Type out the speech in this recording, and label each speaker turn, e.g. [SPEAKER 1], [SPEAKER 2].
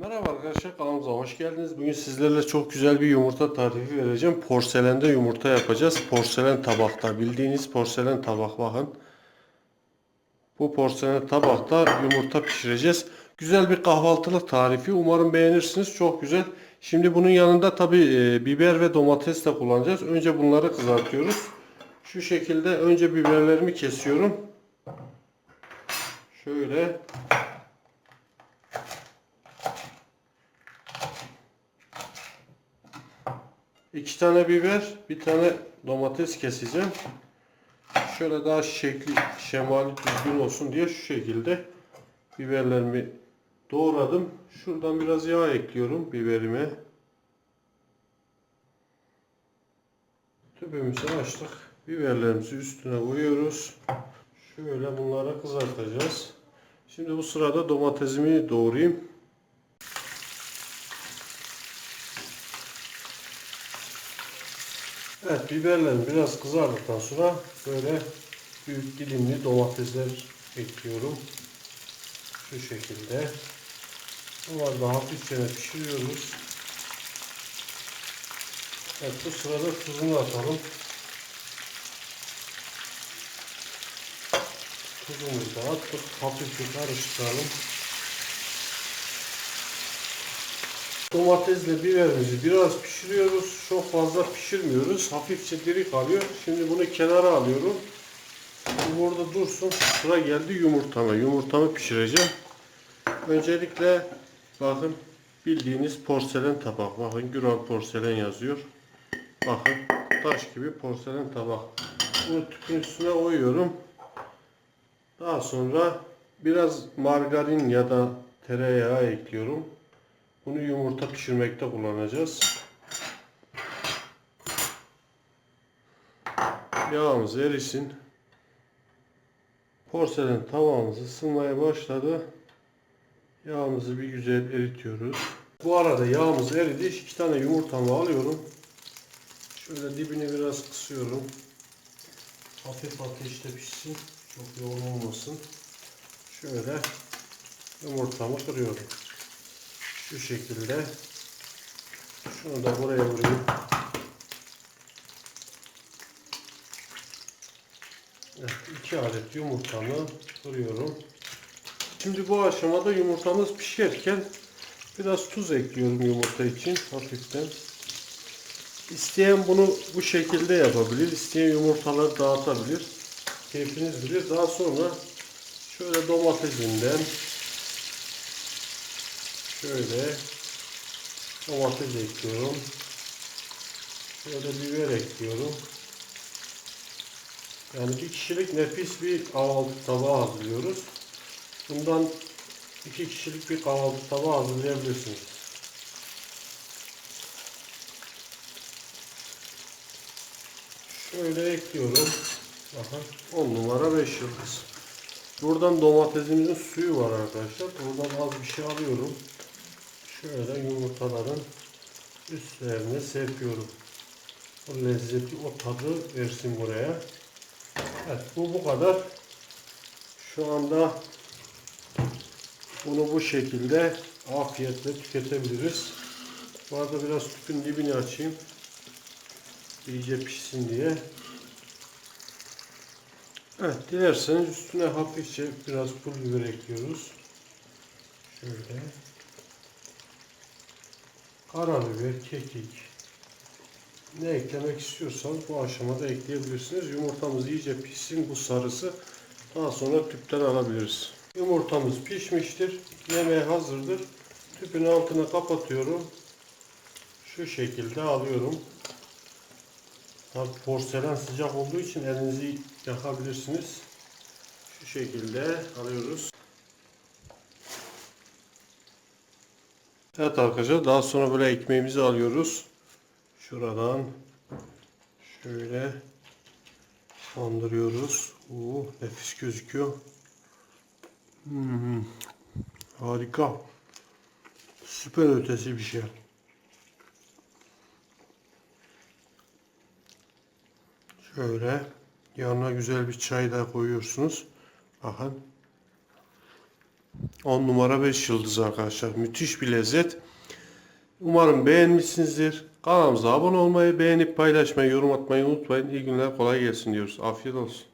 [SPEAKER 1] Merhaba arkadaşlar kanalımıza hoş geldiniz. Bugün sizlerle çok güzel bir yumurta tarifi vereceğim. Porselende yumurta yapacağız. Porselen tabakta. Bildiğiniz porselen tabak bakın. Bu porselen tabakta yumurta pişireceğiz. Güzel bir kahvaltılık tarifi. Umarım beğenirsiniz. Çok güzel. Şimdi bunun yanında tabi biber ve domates de kullanacağız. Önce bunları kızartıyoruz. Şu şekilde önce biberlerimi kesiyorum. Şöyle İki tane biber, bir tane domates keseceğim. Şöyle daha şekli, şemali düzgün olsun diye şu şekilde biberlerimi doğradım. Şuradan biraz yağ ekliyorum biberime. Tüpümüzü açtık. Biberlerimizi üstüne koyuyoruz. Şöyle bunları kızartacağız. Şimdi bu sırada domatesimi doğrayayım. Evet biberlerim biraz kızardıktan sonra böyle büyük dilimli domatesler ekliyorum. Şu şekilde. Bunları da hafifçe pişiriyoruz. Evet bu sırada tuzunu atalım. Tuzumuzu da attık. Hafifçe karıştıralım. Domatesle biberimizi biraz pişiriyoruz. Çok fazla pişirmiyoruz. Hafifçe diri kalıyor. Şimdi bunu kenara alıyorum. Bu burada dursun. Sıra geldi yumurtama. Yumurtamı pişireceğim. Öncelikle bakın bildiğiniz porselen tabak. Bakın Güral porselen yazıyor. Bakın taş gibi porselen tabak. Bunu tüpün üstüne koyuyorum. Daha sonra biraz margarin ya da tereyağı ekliyorum. Bunu yumurta pişirmekte kullanacağız. Yağımız erisin. Porselen tavamız ısınmaya başladı. Yağımızı bir güzel eritiyoruz. Bu arada yağımız eridi. İki tane yumurtamı alıyorum. Şöyle dibini biraz kısıyorum. Hafif ateşte pişsin. Çok yoğun olmasın. Şöyle yumurtamı kırıyorum. Şu şekilde. Şunu da buraya vurayım. Evet, iki adet yumurtamı kırıyorum. Şimdi bu aşamada yumurtamız pişerken biraz tuz ekliyorum yumurta için hafiften. İsteyen bunu bu şekilde yapabilir. İsteyen yumurtaları dağıtabilir. Keyfiniz bilir. Daha sonra şöyle domatesinden şöyle domates ekliyorum. Şöyle biber ekliyorum. Yani bir kişilik nefis bir kahvaltı tabağı hazırlıyoruz. Bundan iki kişilik bir kahvaltı tabağı hazırlayabilirsiniz. Şöyle ekliyorum. Bakın 10 numara 5 yıldız. Buradan domatesimizin suyu var arkadaşlar. Buradan az bir şey alıyorum. Şöyle yumurtaların üstlerine serpiyorum. O lezzeti, o tadı versin buraya. Evet bu bu kadar. Şu anda bunu bu şekilde afiyetle tüketebiliriz. Bu arada biraz tüpün dibini açayım. İyice pişsin diye. Evet dilerseniz üstüne hafifçe biraz pul biber ekliyoruz. Şöyle. Karabiber, kekik. Ne eklemek istiyorsanız bu aşamada ekleyebilirsiniz. Yumurtamız iyice pişsin bu sarısı. Daha sonra tüpten alabiliriz. Yumurtamız pişmiştir. Yemeğe hazırdır. Tüpün altını kapatıyorum. Şu şekilde alıyorum. Tabi porselen sıcak olduğu için elinizi yakabilirsiniz. Şu şekilde alıyoruz. Evet arkadaşlar daha sonra böyle ekmeğimizi alıyoruz. Şuradan şöyle bandırıyoruz. Oo, nefis gözüküyor. Hmm, harika. Süper ötesi bir şey. Şöyle yanına güzel bir çay da koyuyorsunuz. Bakın. 10 numara 5 yıldız arkadaşlar. Müthiş bir lezzet. Umarım beğenmişsinizdir. Kanalımıza abone olmayı, beğenip paylaşmayı, yorum atmayı unutmayın. İyi günler, kolay gelsin diyoruz. Afiyet olsun.